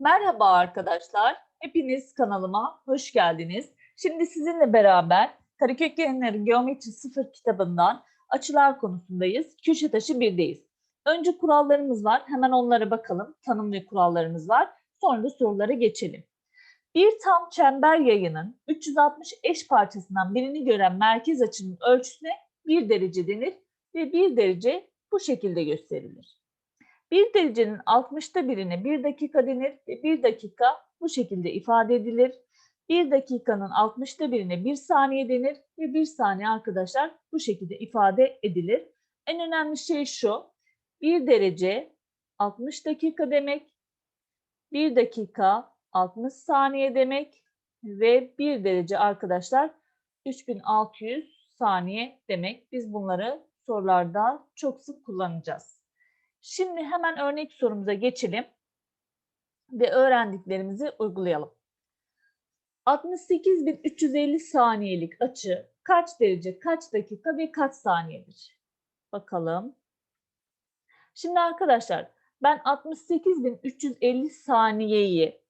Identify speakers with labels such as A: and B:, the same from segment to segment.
A: Merhaba arkadaşlar. Hepiniz kanalıma hoş geldiniz. Şimdi sizinle beraber Karakök Yayınları Geometri 0 kitabından açılar konusundayız. Köşe taşı 1'deyiz. Önce kurallarımız var. Hemen onlara bakalım. Tanım ve kurallarımız var. Sonra da sorulara geçelim. Bir tam çember yayının 360 eş parçasından birini gören merkez açının ölçüsüne 1 derece denir ve 1 derece bu şekilde gösterilir. Bir derecenin 60'ta birine 1 dakika denir ve 1 dakika bu şekilde ifade edilir. 1 dakikanın 60'ta birine 1 saniye denir ve 1 saniye arkadaşlar bu şekilde ifade edilir. En önemli şey şu. 1 derece 60 dakika demek. 1 dakika 60 saniye demek ve 1 derece arkadaşlar 3600 saniye demek. Biz bunları sorularda çok sık kullanacağız. Şimdi hemen örnek sorumuza geçelim ve öğrendiklerimizi uygulayalım. 68.350 saniyelik açı kaç derece, kaç dakika ve kaç saniyedir? Bakalım. Şimdi arkadaşlar ben 68.350 saniyeyi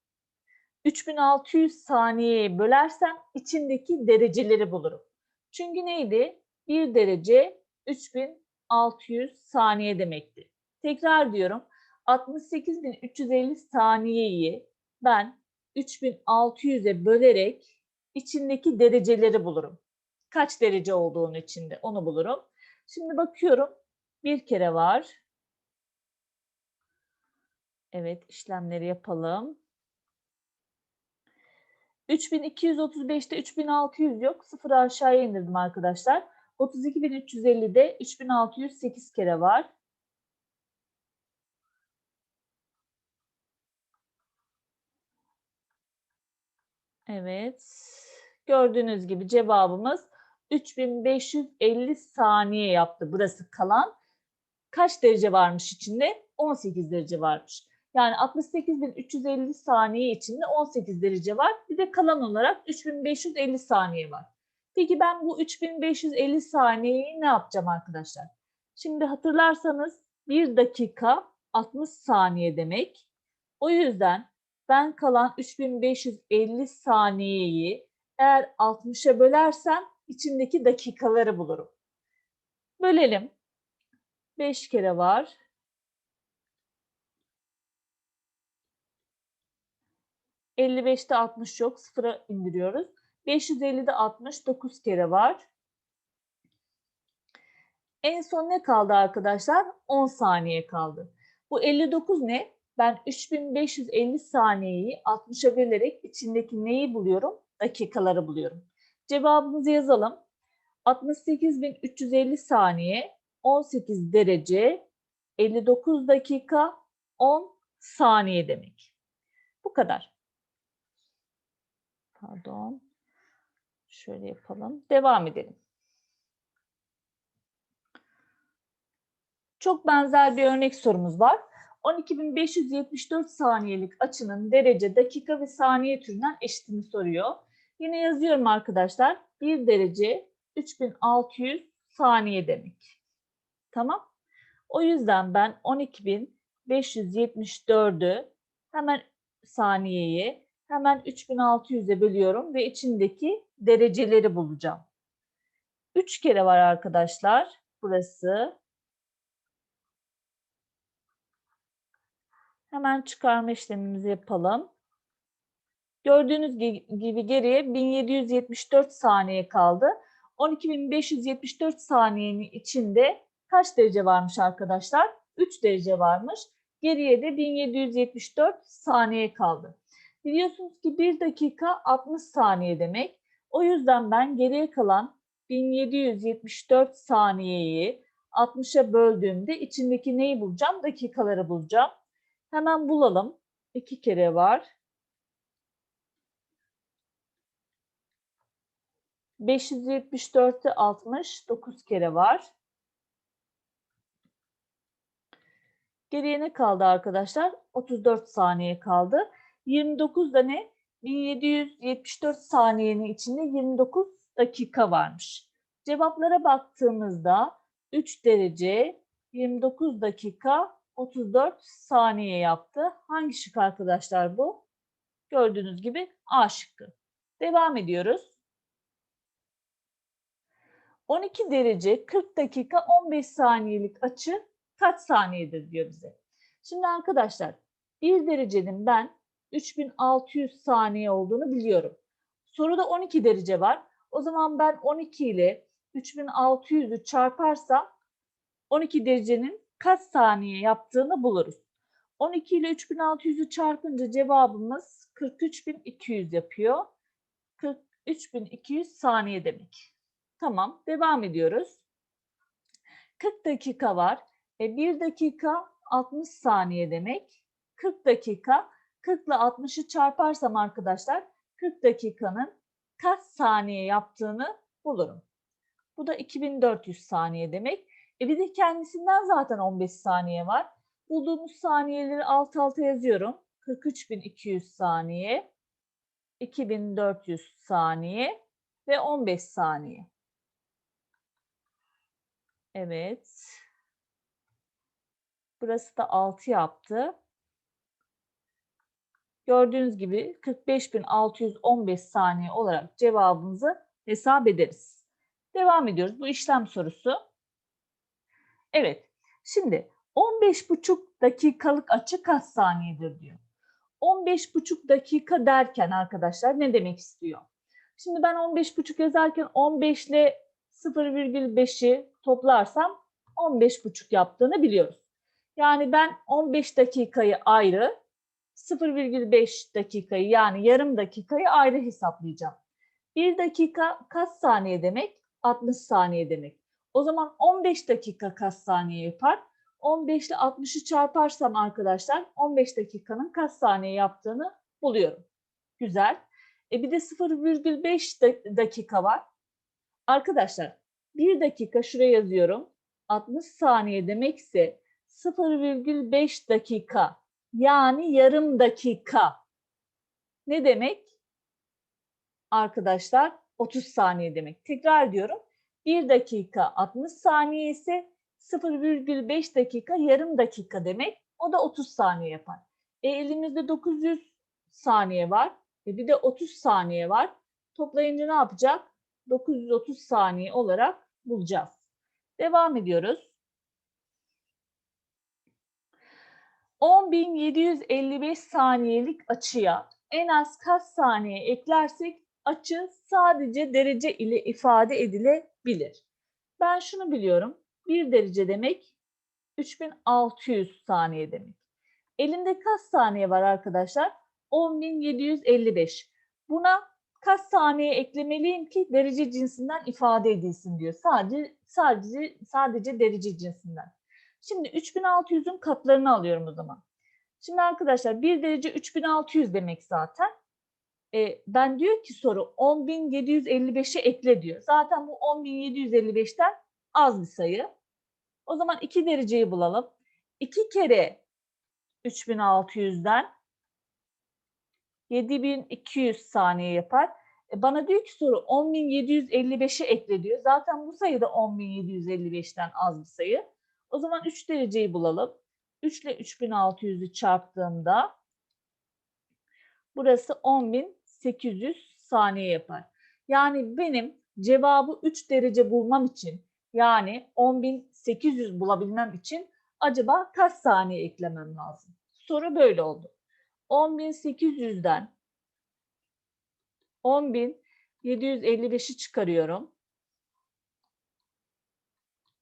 A: 3600 saniyeye bölersem içindeki dereceleri bulurum. Çünkü neydi? 1 derece 3600 saniye demekti. Tekrar diyorum. 68.350 saniyeyi ben 3600'e bölerek içindeki dereceleri bulurum. Kaç derece olduğunun içinde onu bulurum. Şimdi bakıyorum. Bir kere var. Evet işlemleri yapalım. 3235'te 3600 yok. Sıfırı aşağıya indirdim arkadaşlar. 32.350'de 3608 kere var. Evet. Gördüğünüz gibi cevabımız 3550 saniye yaptı. Burası kalan. Kaç derece varmış içinde? 18 derece varmış. Yani 68.350 saniye içinde 18 derece var. Bir de kalan olarak 3550 saniye var. Peki ben bu 3550 saniyeyi ne yapacağım arkadaşlar? Şimdi hatırlarsanız 1 dakika 60 saniye demek. O yüzden ben kalan 3550 saniyeyi eğer 60'a bölersem içindeki dakikaları bulurum. Bölelim. 5 kere var. ...55'te 60 yok. Sıfıra indiriyoruz. 550'de 69 kere var. En son ne kaldı arkadaşlar? 10 saniye kaldı. Bu 59 ne? Ben 3550 saniyeyi 60'a bölerek içindeki neyi buluyorum? Dakikaları buluyorum. Cevabımızı yazalım. 68.350 saniye, 18 derece, 59 dakika, 10 saniye demek. Bu kadar. Pardon. Şöyle yapalım. Devam edelim. Çok benzer bir örnek sorumuz var. 12.574 saniyelik açının derece, dakika ve saniye türünden eşitini soruyor. Yine yazıyorum arkadaşlar. 1 derece 3600 saniye demek. Tamam. O yüzden ben 12.574'ü hemen saniyeyi hemen 3600'e bölüyorum ve içindeki dereceleri bulacağım. 3 kere var arkadaşlar. Burası Hemen çıkarma işlemimizi yapalım. Gördüğünüz gibi geriye 1774 saniye kaldı. 12.574 saniyenin içinde kaç derece varmış arkadaşlar? 3 derece varmış. Geriye de 1774 saniye kaldı. Biliyorsunuz ki 1 dakika 60 saniye demek. O yüzden ben geriye kalan 1774 saniyeyi 60'a böldüğümde içindeki neyi bulacağım? Dakikaları bulacağım. Hemen bulalım. İki kere var. 574'te 60, 9 kere var. Geriye ne kaldı arkadaşlar? 34 saniye kaldı. 29 da ne? 1774 saniyenin içinde 29 dakika varmış. Cevaplara baktığımızda 3 derece, 29 dakika, 34 saniye yaptı. Hangi şık arkadaşlar bu? Gördüğünüz gibi A şıkkı. Devam ediyoruz. 12 derece 40 dakika 15 saniyelik açı kaç saniyedir diyor bize. Şimdi arkadaşlar 1 derecenin ben 3600 saniye olduğunu biliyorum. Soruda 12 derece var. O zaman ben 12 ile 3600'ü çarparsam 12 derecenin kaç saniye yaptığını buluruz. 12 ile 3600'ü çarpınca cevabımız 43200 yapıyor. 43200 saniye demek. Tamam, devam ediyoruz. 40 dakika var. E 1 dakika 60 saniye demek. 40 dakika 40 ile 60'ı çarparsam arkadaşlar 40 dakikanın kaç saniye yaptığını bulurum. Bu da 2400 saniye demek. E bir de kendisinden zaten 15 saniye var. Bulduğumuz saniyeleri alt alta yazıyorum. 43200 saniye, 2400 saniye ve 15 saniye. Evet. Burası da 6 yaptı. Gördüğünüz gibi 45.615 saniye olarak cevabımızı hesap ederiz. Devam ediyoruz. Bu işlem sorusu. Evet. Şimdi 15,5 dakikalık açı kaç saniyedir diyor. 15,5 dakika derken arkadaşlar ne demek istiyor? Şimdi ben 15,5 yazarken 15 ile 0,5'i toplarsam 15,5 yaptığını biliyoruz. Yani ben 15 dakikayı ayrı, 0,5 dakikayı yani yarım dakikayı ayrı hesaplayacağım. 1 dakika kaç saniye demek? 60 saniye demek. O zaman 15 dakika kaç saniye yapar? 15 ile 60'ı çarparsam arkadaşlar 15 dakikanın kaç saniye yaptığını buluyorum. Güzel. E bir de 0,5 dakika var. Arkadaşlar 1 dakika şuraya yazıyorum. 60 saniye demekse 0,5 dakika yani yarım dakika. Ne demek? Arkadaşlar 30 saniye demek. Tekrar diyorum. 1 dakika 60 saniye ise 0,5 dakika yarım dakika demek. O da 30 saniye yapar. E, elimizde 900 saniye var. E, bir de 30 saniye var. Toplayınca ne yapacak? 930 saniye olarak bulacağız. Devam ediyoruz. 10.755 saniyelik açıya en az kaç saniye eklersek açı sadece derece ile ifade edilebilir. Ben şunu biliyorum. 1 derece demek 3600 saniye demek. Elimde kaç saniye var arkadaşlar? 10.755. Buna kaç saniye eklemeliyim ki derece cinsinden ifade edilsin diyor. Sadece sadece sadece derece cinsinden. Şimdi 3600'ün katlarını alıyorum o zaman. Şimdi arkadaşlar 1 derece 3600 demek zaten. E, ben diyor ki soru 10.755'e ekle diyor. Zaten bu 10.755'ten az bir sayı. O zaman 2 dereceyi bulalım. 2 kere 3600'den 7200 saniye yapar. E bana diyor ki soru 10.755'e ekle diyor. Zaten bu sayı da 10.755'ten az bir sayı. O zaman 3 dereceyi bulalım. 3 ile 3600'ü çarptığımda burası 10.800 saniye yapar. Yani benim cevabı 3 derece bulmam için yani 10.800 bulabilmem için acaba kaç saniye eklemem lazım? Soru böyle oldu. 10.800'den 10.755'i çıkarıyorum.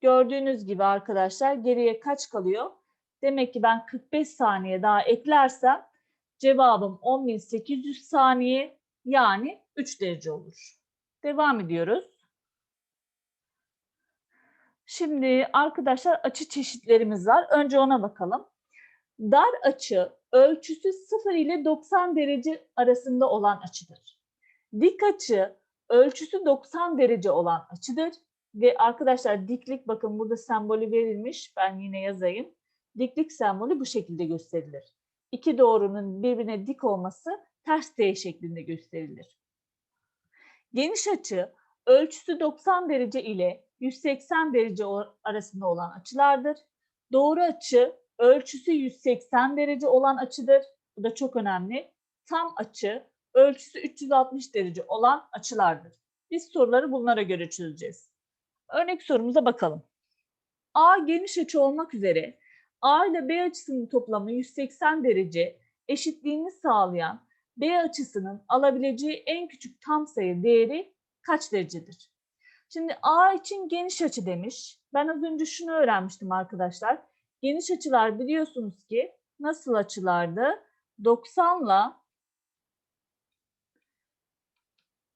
A: Gördüğünüz gibi arkadaşlar geriye kaç kalıyor? Demek ki ben 45 saniye daha eklersem cevabım 10.800 saniye yani 3 derece olur. Devam ediyoruz. Şimdi arkadaşlar açı çeşitlerimiz var. Önce ona bakalım. Dar açı ölçüsü 0 ile 90 derece arasında olan açıdır. Dik açı ölçüsü 90 derece olan açıdır. Ve arkadaşlar diklik bakın burada sembolü verilmiş. Ben yine yazayım. Diklik sembolü bu şekilde gösterilir. İki doğrunun birbirine dik olması ters D şeklinde gösterilir. Geniş açı ölçüsü 90 derece ile 180 derece arasında olan açılardır. Doğru açı ölçüsü 180 derece olan açıdır. Bu da çok önemli. Tam açı ölçüsü 360 derece olan açılardır. Biz soruları bunlara göre çözeceğiz. Örnek sorumuza bakalım. A geniş açı olmak üzere A ile B açısının toplamı 180 derece eşitliğini sağlayan B açısının alabileceği en küçük tam sayı değeri kaç derecedir? Şimdi A için geniş açı demiş. Ben az önce şunu öğrenmiştim arkadaşlar. Geniş açılar biliyorsunuz ki nasıl açılardı? 90 ile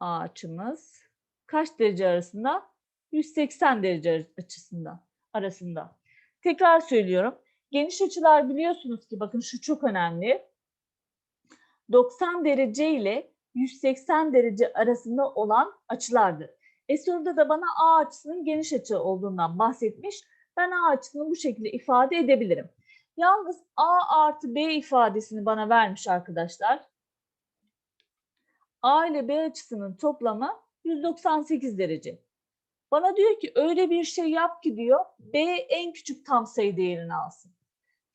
A: A açımız kaç derece arasında? 180 derece açısında arasında. Tekrar söylüyorum. Geniş açılar biliyorsunuz ki bakın şu çok önemli. 90 derece ile 180 derece arasında olan açılardır. E soruda da bana A açısının geniş açı olduğundan bahsetmiş. Ben A açısını bu şekilde ifade edebilirim. Yalnız A artı B ifadesini bana vermiş arkadaşlar. A ile B açısının toplamı 198 derece. Bana diyor ki öyle bir şey yap ki diyor B en küçük tam sayı değerini alsın.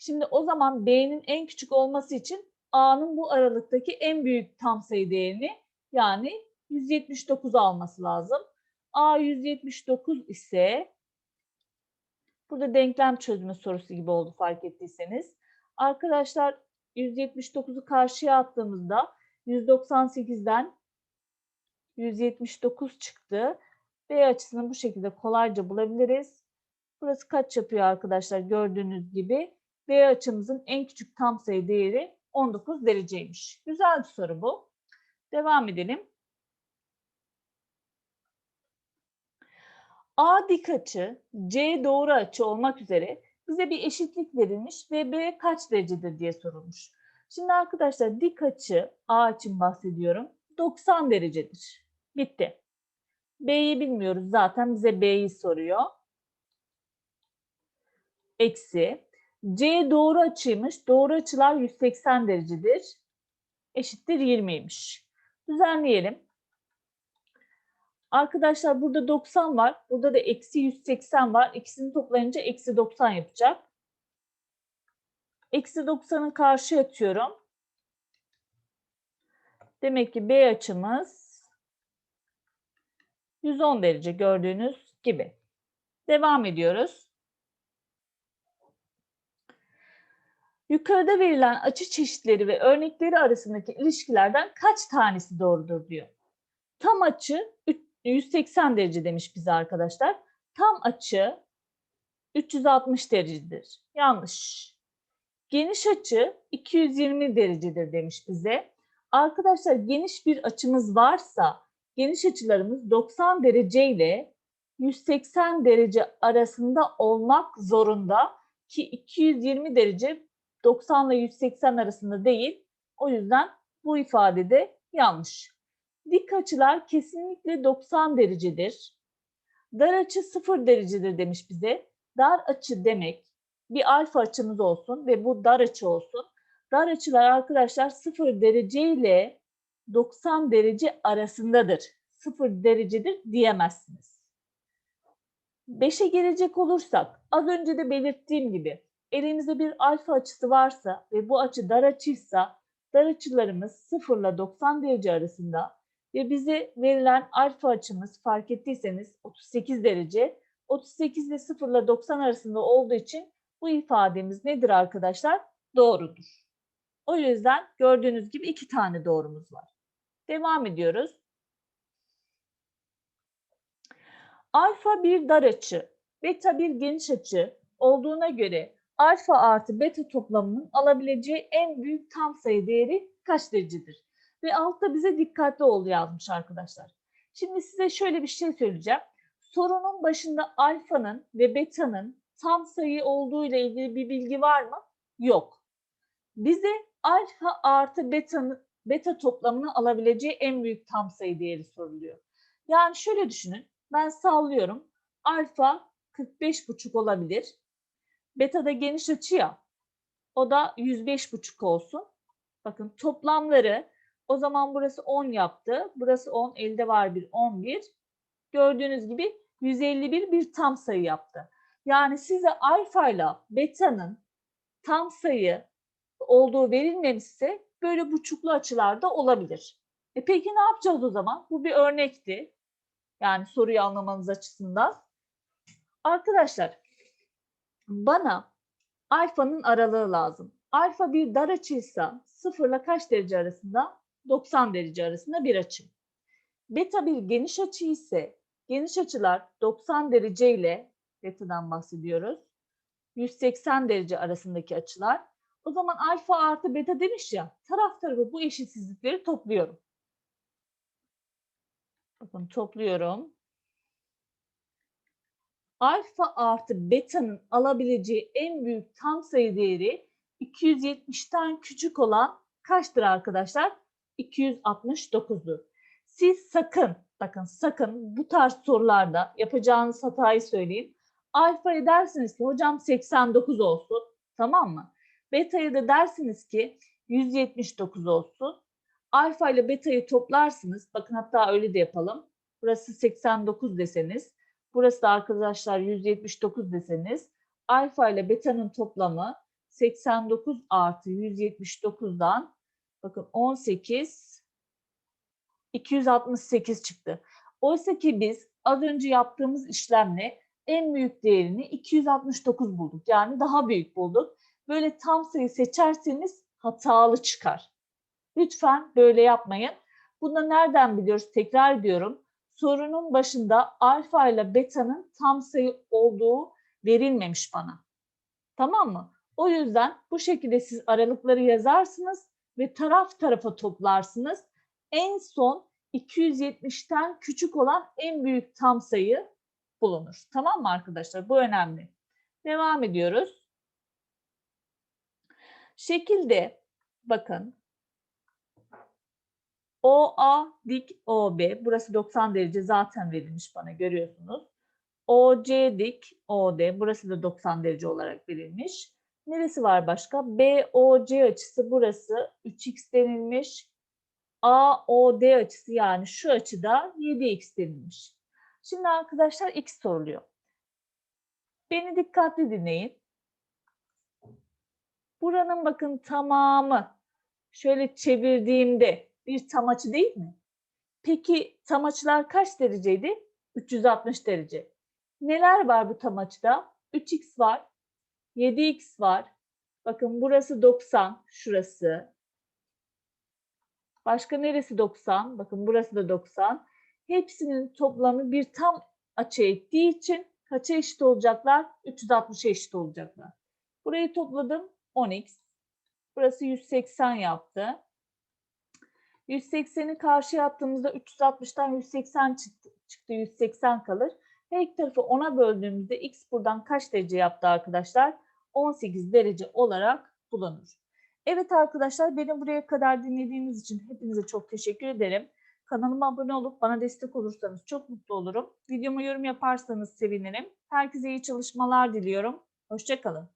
A: Şimdi o zaman B'nin en küçük olması için A'nın bu aralıktaki en büyük tam sayı değerini yani 179 alması lazım. A 179 ise burada denklem çözme sorusu gibi oldu fark ettiyseniz. Arkadaşlar 179'u karşıya attığımızda 198'den 179 çıktı. B açısını bu şekilde kolayca bulabiliriz. Burası kaç yapıyor arkadaşlar gördüğünüz gibi. B açımızın en küçük tam sayı değeri 19 dereceymiş. Güzel bir soru bu. Devam edelim. A dik açı, C doğru açı olmak üzere bize bir eşitlik verilmiş ve B kaç derecedir diye sorulmuş. Şimdi arkadaşlar dik açı, A için bahsediyorum, 90 derecedir. Bitti. B'yi bilmiyoruz zaten bize B'yi soruyor. Eksi. C doğru açıymış. Doğru açılar 180 derecedir. Eşittir 20'ymiş. Düzenleyelim. Arkadaşlar burada 90 var. Burada da eksi 180 var. İkisini toplayınca eksi 90 yapacak. Eksi 90'ı karşı atıyorum. Demek ki B açımız 110 derece gördüğünüz gibi. Devam ediyoruz. Yukarıda verilen açı çeşitleri ve örnekleri arasındaki ilişkilerden kaç tanesi doğrudur diyor. Tam açı 180 derece demiş bize arkadaşlar. Tam açı 360 derecedir. Yanlış. Geniş açı 220 derecedir demiş bize. Arkadaşlar geniş bir açımız varsa geniş açılarımız 90 derece ile 180 derece arasında olmak zorunda ki 220 derece 90 ile 180 arasında değil. O yüzden bu ifadede yanlış. Dik açılar kesinlikle 90 derecedir. Dar açı 0 derecedir demiş bize. Dar açı demek bir alfa açımız olsun ve bu dar açı olsun. Dar açılar arkadaşlar 0 derece ile 90 derece arasındadır. 0 derecedir diyemezsiniz. 5'e gelecek olursak az önce de belirttiğim gibi elimizde bir alfa açısı varsa ve bu açı dar açıysa dar açılarımız 0 ile 90 derece arasında ve bize verilen alfa açımız fark ettiyseniz 38 derece. 38 ile 0 ile 90 arasında olduğu için bu ifademiz nedir arkadaşlar? Doğrudur. O yüzden gördüğünüz gibi iki tane doğrumuz var. Devam ediyoruz. Alfa bir dar açı, beta bir geniş açı olduğuna göre alfa artı beta toplamının alabileceği en büyük tam sayı değeri kaç derecedir? Ve altta bize dikkatli ol yazmış arkadaşlar. Şimdi size şöyle bir şey söyleyeceğim. Sorunun başında alfanın ve beta'nın tam sayı olduğu ile ilgili bir bilgi var mı? Yok. Bize alfa artı beta'nın beta toplamını alabileceği en büyük tam sayı değeri soruluyor. Yani şöyle düşünün. Ben sallıyorum. Alfa 45,5 olabilir. Beta da geniş açı ya. O da 105,5 olsun. Bakın toplamları o zaman burası 10 yaptı. Burası 10. Elde var bir 11. Gördüğünüz gibi 151 bir tam sayı yaptı. Yani size alfa ile beta'nın tam sayı olduğu verilmemişse böyle buçuklu açılarda olabilir. E peki ne yapacağız o zaman? Bu bir örnekti. Yani soruyu anlamanız açısından. Arkadaşlar bana alfanın aralığı lazım. Alfa bir dar açıysa sıfırla kaç derece arasında? 90 derece arasında bir açı. Beta bir geniş açı ise geniş açılar 90 derece ile beta'dan bahsediyoruz. 180 derece arasındaki açılar. O zaman alfa artı beta demiş ya taraf tarafı bu eşitsizlikleri topluyorum. Bakın topluyorum. Alfa artı beta'nın alabileceği en büyük tam sayı değeri 270'ten küçük olan kaçtır arkadaşlar? 269'dur. Siz sakın, bakın sakın bu tarz sorularda yapacağınız hatayı söyleyeyim. Alfa'ya dersiniz ki hocam 89 olsun. Tamam mı? Beta'ya da dersiniz ki 179 olsun. Alfa ile beta'yı toplarsınız. Bakın hatta öyle de yapalım. Burası 89 deseniz. Burası da arkadaşlar 179 deseniz. Alfa ile beta'nın toplamı 89 artı 179'dan bakın 18 268 çıktı. Oysa ki biz az önce yaptığımız işlemle en büyük değerini 269 bulduk. Yani daha büyük bulduk. Böyle tam sayı seçerseniz hatalı çıkar. Lütfen böyle yapmayın. Bunu nereden biliyoruz? Tekrar ediyorum. Sorunun başında alfa ile beta'nın tam sayı olduğu verilmemiş bana. Tamam mı? O yüzden bu şekilde siz aralıkları yazarsınız ve taraf tarafa toplarsınız. En son 270'ten küçük olan en büyük tam sayı bulunur. Tamam mı arkadaşlar? Bu önemli. Devam ediyoruz. Şekilde bakın OA dik OB burası 90 derece zaten verilmiş bana görüyorsunuz. OC dik OD burası da 90 derece olarak verilmiş. Neresi var başka? BOC açısı burası 3x denilmiş. AOD açısı yani şu açıda 7x denilmiş. Şimdi arkadaşlar x soruluyor. Beni dikkatli dinleyin. Buranın bakın tamamı şöyle çevirdiğimde bir tam açı değil mi? Peki tam açılar kaç dereceydi? 360 derece. Neler var bu tam açıda? 3x var, 7x var. Bakın burası 90, şurası. Başka neresi 90? Bakın burası da 90. Hepsinin toplamı bir tam açı ettiği için kaça eşit olacaklar? 360'a eşit olacaklar. Burayı topladım 10x. Burası 180 yaptı. 180'i karşıya attığımızda 360'tan 180 çıktı, çıktı 180 kalır. Her iki tarafı 10'a böldüğümüzde x buradan kaç derece yaptı arkadaşlar? 18 derece olarak bulunur. Evet arkadaşlar beni buraya kadar dinlediğiniz için hepinize çok teşekkür ederim. Kanalıma abone olup bana destek olursanız çok mutlu olurum. Videoma yorum yaparsanız sevinirim. Herkese iyi çalışmalar diliyorum. Hoşçakalın.